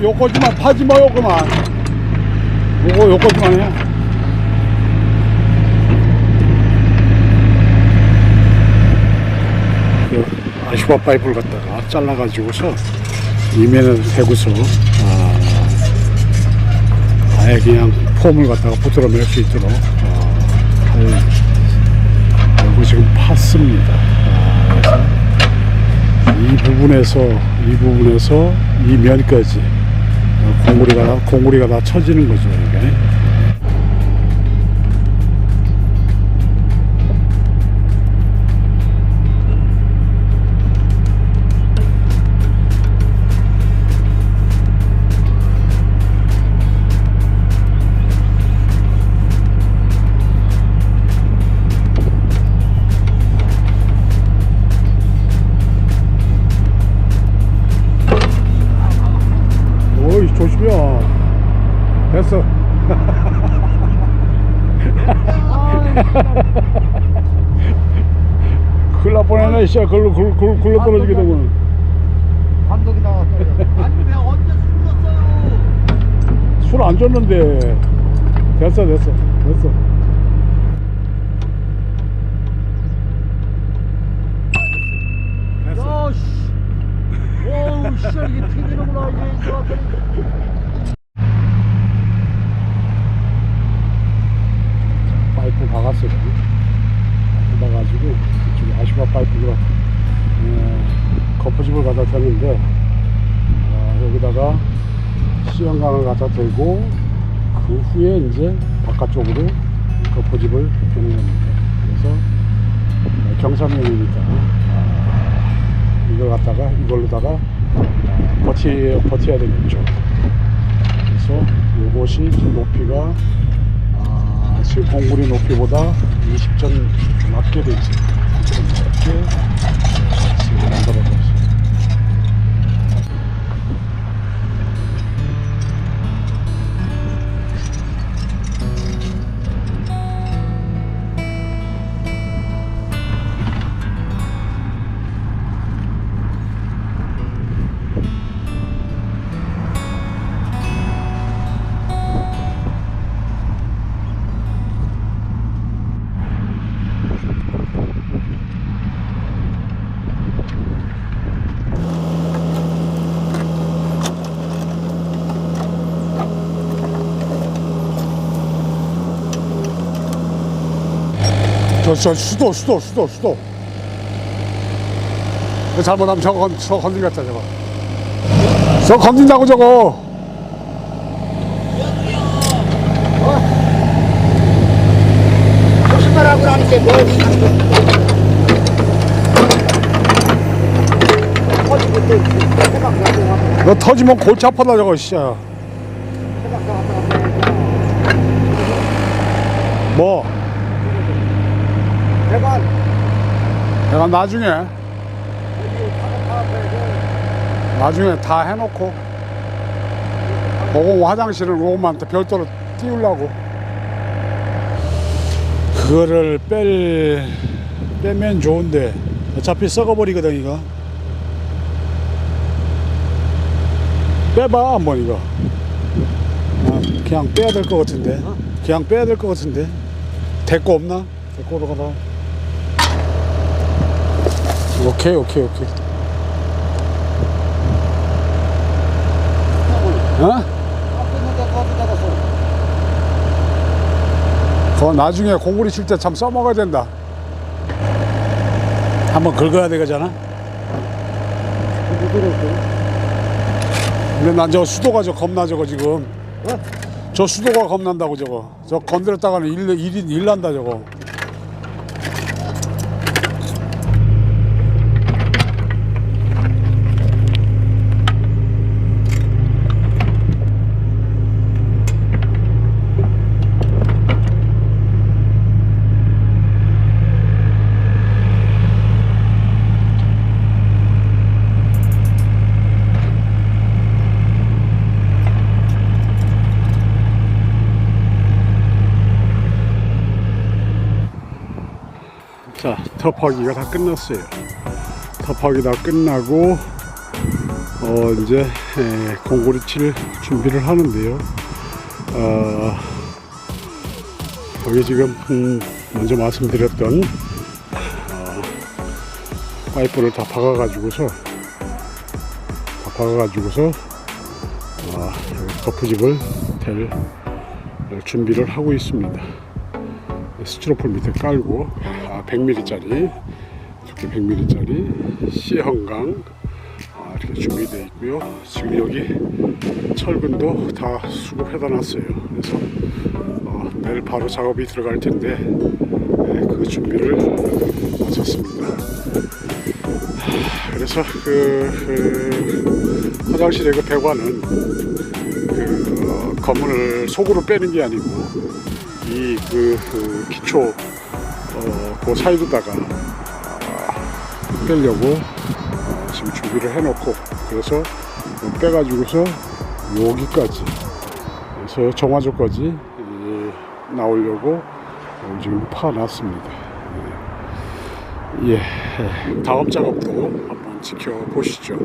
요, 요거지만 파지 마, 요거만. 요거, 요거지만 해. 그 아슈바 파이프를 갖다가 잘라가지고서 이면을 대고서 아, 아예 그냥 폼을 갖다가 부드러 낼수 있도록 아, 할 요거 지금 팠습니다. 아, 이 부분에서 이 부분에서 이 면까지 어, 공구리가 다- 공구리가 다 쳐지는 거죠 이게. 큰일 날 뻔했네, 씨. 글로, 글로, 글로, 글로 떨어지게 되면. 감독이 나왔어요. 아니 왜 언제 숨겼어요? 술 안 줬는데. 됐어. 됐어. 됐어. 야 씨. 와우 씨 이게 튀기는구나 이게 이거 왔더니. 파이프 박았어요. 파이프 박아가지고, 이쪽에 아시바 파이프로, 어, 거푸집을 갖다 대는데, 어, 여기다가 시연강을 갖다 대고, 그 후에 이제 바깥쪽으로 거푸집을 대는 겁니다. 그래서 어, 경사면이니까, 아, 이걸 갖다가, 이걸로다가, 아, 버티, 버텨야 되겠죠. 그래서 요것이 높이가 아, 지금 공구리 높이보다 20점 낮게 되지. 20점 낮 게 저, 저, 수도, 수도, 수도, 수도. 잘못하면 저거, 건- 저거 건드리겠다, 저거. 저거 건든다고, 저거. 너 터지면 골치 아파다, 저거, 씨. 해방 가고 뭐, 대관 내가 나중에, 나중에 다 해놓고, 보고 화장실을 로만한테 별도로 띄우려고. 그거를 뺄, 빼면 좋은데, 어차피 썩어버리거든, 이거. 빼봐, 한번 이거. 아, 그냥 빼야 될 것 같은데. 그냥 빼야 될 것 같은데. 대고 없나? 대고로 가다. 오케이, 오케이, 오케이. 어? 그거 나중에 공구리 칠 때 참 써먹어야 된다. 한번 긁어야 되잖아. 근데 난 저 수도가 저 겁나 저거 지금. 저 수도가 겁난다고 저거. 저 건드렸다가는 일, 일, 일 난다 저거. 자, 터프하기가 다 끝났어요. 터프하기 다 끝나고 어, 이제 에, 공고리 칠 준비를 하는데요. 어, 여기 지금 음, 먼저 말씀드렸던 어, 파이프를 다 박아가지고서 다 박아가지고서 어, 여기 거푸집을 댈 준비를 하고 있습니다. 스티로폴 밑에 깔고 아, 100mm짜리 두께 100mm짜리 C형강 아, 이렇게 준비되어 있고요. 지금 여기 철근도 다 수급해다 놨어요. 그래서 어, 내일 바로 작업이 들어갈 텐데 네, 그 준비를 마쳤습니다. 하, 그래서 그, 그 화장실의 그 배관은 그 어, 건물을 속으로 빼는 게 아니고 이그 기초 어, 그 사이로다가 아, 빼려고 어, 지금 준비를 해놓고 그래서 빼가지고서 여기까지 그래서 정화조까지 이, 나오려고 어, 지금 파놨습니다. 예, 다음 작업도 한번 지켜보시죠.